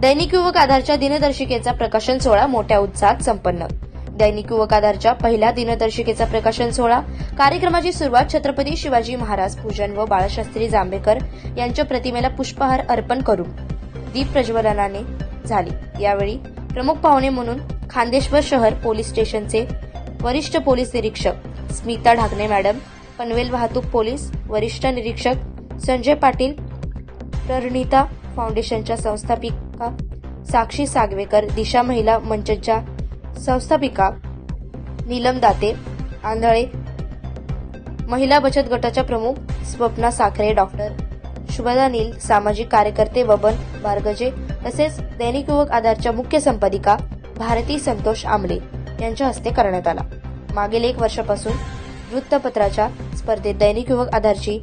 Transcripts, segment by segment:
दैनिक युवक आधारच्या दिनदर्शिकेचा प्रकाशन सोहळा मोठ्या उत्साहात संपन्न. दैनिक युवक आधारच्या पहिल्या दिनदर्शिकेचा प्रकाशन सोहळा. कार्यक्रमाची सुरुवात छत्रपती शिवाजी महाराज पूजन व बाळशास्त्री जांभेकर यांच्या प्रतिमेला पुष्पहार अर्पण करून दीप प्रज्वलनाने झाली. यावेळी प्रमुख पाहुणे म्हणून खांदेश्वर शहर पोलीस स्टेशनचे वरिष्ठ पोलीस निरीक्षक स्मिता ढाकणे मॅडम पनवेल वाहतूक पोलीस वरिष्ठ निरीक्षक संजय पाटील प्रणिता फाउंडेशनच्या संस्थापिका साक्षी सागवेकर दिशा महिला मंचच्या संस्थापिका नीलम दाते आंधळे महिला बचत गटाच्या प्रमुख स्वप्ना साखरे डॉक्टर शुभदा नील सामाजिक कार्यकर्ते बबन बारगजे तसेच दैनिक युवक आधारच्या मुख्य संपादिका भारती संतोष आमले यांच्या हस्ते करण्यात आला. मागील एक वर्षापासून वृत्तपत्राच्या स्पर्धेत दैनिक युवक आधारची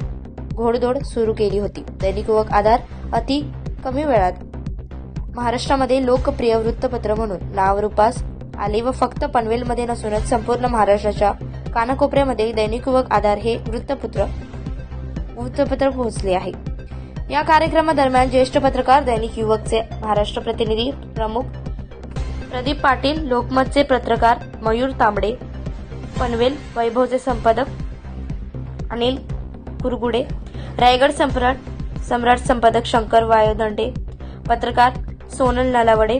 घोडदौड सुरू केली होती. दैनिक युवक आधार अति कमी वेळात महाराष्ट्रामध्ये लोकप्रिय वृत्तपत्र म्हणून नावरूपास आले व फक्त पनवेलमध्ये नसूनच संपूर्ण महाराष्ट्राच्या कानाकोपऱ्यामध्ये दैनिक युवक आधार हे वृत्तपत्र वृत्तपत्र पोहोचले आहे. या कार्यक्रमादरम्यान ज्येष्ठ पत्रकार दैनिक युवकचे महाराष्ट्र प्रतिनिधी प्रमुख प्रदीप पाटील लोकमतचे पत्रकार मयूर तांबडे पनवेल वैभवचे संपादक अनिल कुरगुडे रायगड सम्राट सम्राट संपादक शंकर वायोदंडे पत्रकार सोनल नलावडे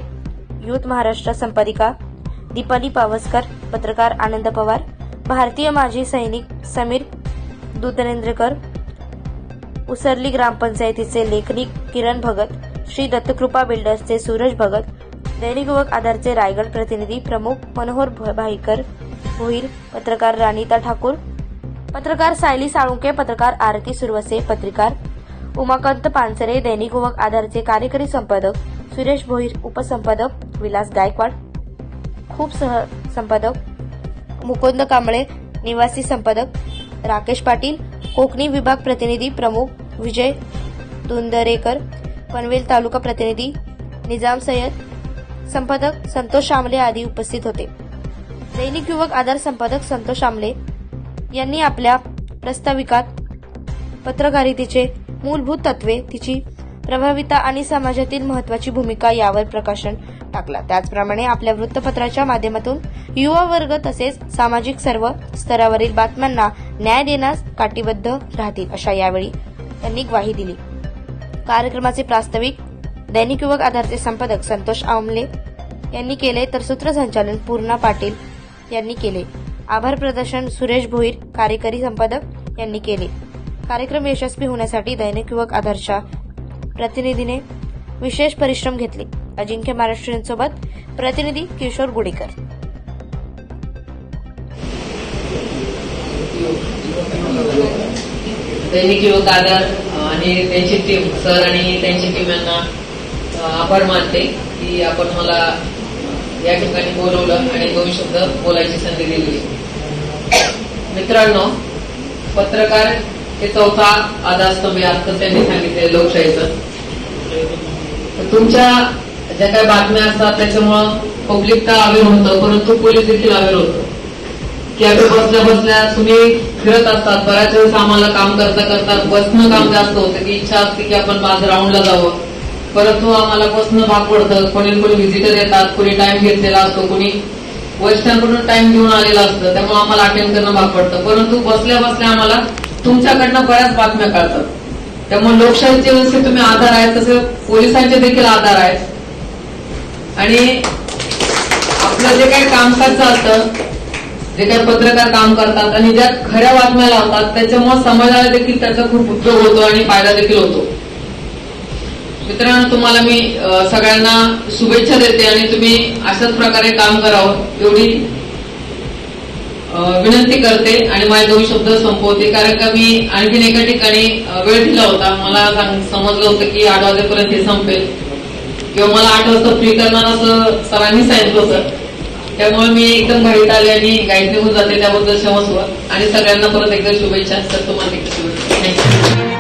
युथ महाराष्ट्र संपादिका दीपाली पावसकर पत्रकार आनंद पवार भारतीय माजी सैनिक समीर दुधनेंद्रकर उसरली ग्रामपंचायतीचे लेखनिक किरण भगत श्री दत्तकृपा बिल्डर्सचे सूरज भगत दैनिक युवक आधारचे रायगड प्रतिनिधी प्रमुख मनोहर भ- भाईकर भोईर पत्रकार राणीता ठाकूर पत्रकार सायली साळुंके पत्रकार आरती सुरवसे पत्रकार उमाकांत पानसरे दैनिक युवक आधारचे कार्यकारी संपादक सुरेश भोईर उपसंपादक विलास गायकवाड खूप सह संपादक मुकुंद कांबळे निवासी संपादक राकेश पाटील कोकणी विभाग प्रतिनिधी प्रमुख विजय दुंदरेकर पनवेल तालुका प्रतिनिधी निजाम सय्यद संपादक संतोष आमले आदी उपस्थित होते. दैनिक युवक आधार संपादक संतोष आमले यांनी आपल्या प्रस्ताविकात पत्रकारितेचे मूलभूत तत्वे तिची प्रभाविता आणि समाजातील महत्वाची भूमिका यावर प्रकाशन टाकला. त्याचप्रमाणे आपल्या वृत्तपत्राच्या माध्यमातून युवा वर्ग तसेच सामाजिक सर्व स्तरावरील बातम्यांना न्याय देण्यास काटीबद्ध राहतील अशा यावेळी त्यांनी ग्वाही दिली. कार्यक्रमाचे प्रास्ताविक दैनिक युवक आधारचे संपादक संतोष आमले यांनी केले तर सूत्रसंचालन पूर्णा पाटील यांनी केले. आभार प्रदर्शन सुरेश भोईर कार्यकारी संपादक यांनी केले. कार्यक्रम यशस्वी होण्यासाठी दैनिक युवक आधारच्या प्रतिनिधीने विशेष परिश्रम घेतले. अजिंक्य महाराष्ट्रीयांसोबत प्रतिनिधी किशोर गुडेकर. दैनिक युवक आधार आणि त्यांची टीम सर आणि त्यांची टीम यांना आभार मानते की आपण मला या ठिकाणी बोलवलं आणि दोन शब्द बोलायची संधी दिली. मित्रांनो पत्रकार हे चौथा आधारस्तंभ आता त्यांनी सांगितले लोकशाहीचं. तुमच्या ज्या काही बातम्या असतात त्याच्यामुळं पब्लिक तर अवेअर होतं? परंतु पोलीस देखील अवेअर होतं. की आम्ही बसल्या बसल्या तुम्ही फिरत असतात. बऱ्याच वेळेस आम्हाला काम करता करता बसणं काम जास्त होतं. की इच्छा असते की आपण आज राऊंडला जावं. परंतु आम्हाला बसणं भाग पडतं. कोणी कोणी व्हिजिटर येतात. कोणी टाइम घेतलेला असतो. कोणी वरिष्ठांकडून टाइम घेऊन आलेला असतं. त्यामुळे आम्हाला अटेंड करणं भाग पडतं. परंतु बसल्या बसल्या आम्हाला तुमच्याकडनं बऱ्याच बातम्या कळतात. त्यामुळे लोकशाहीचे जसे तुम्ही आधार आहेत तसे पोलिसांचे देखील आधार आहेत. आणि आपलं जे काही कामकाज चालतं जे काही पत्रकार काम करतात आणि ज्या खऱ्या बातम्या लावतात त्याच्यामुळे समाजाला देखील त्याचा खूप उपयोग होतो आणि फायदा देखील होतो. मित्रांनो तुम्हाला मी सगळ्यांना शुभेच्छा देते आणि तुम्ही अशाच प्रकारे काम करावं एवढी विनंती करते आणि माझे दोन शब्द संपवते. कारण का मी आणखीन एका ठिकाणी वेळ दिला होता. मला सांग- समजलं होतं की आठ वाजेपर्यंत हे संपेल. किंवा मला आठ वाजता फ्री करणार असं सरांनी सांगितलं होतं. त्यामुळे मी एकदम घाईत आले आणि गाईड निघून जाते त्याबद्दल क्षमस्व आणि सगळ्यांना परत एकदा शुभेच्छा. तर तुम्हाला देखील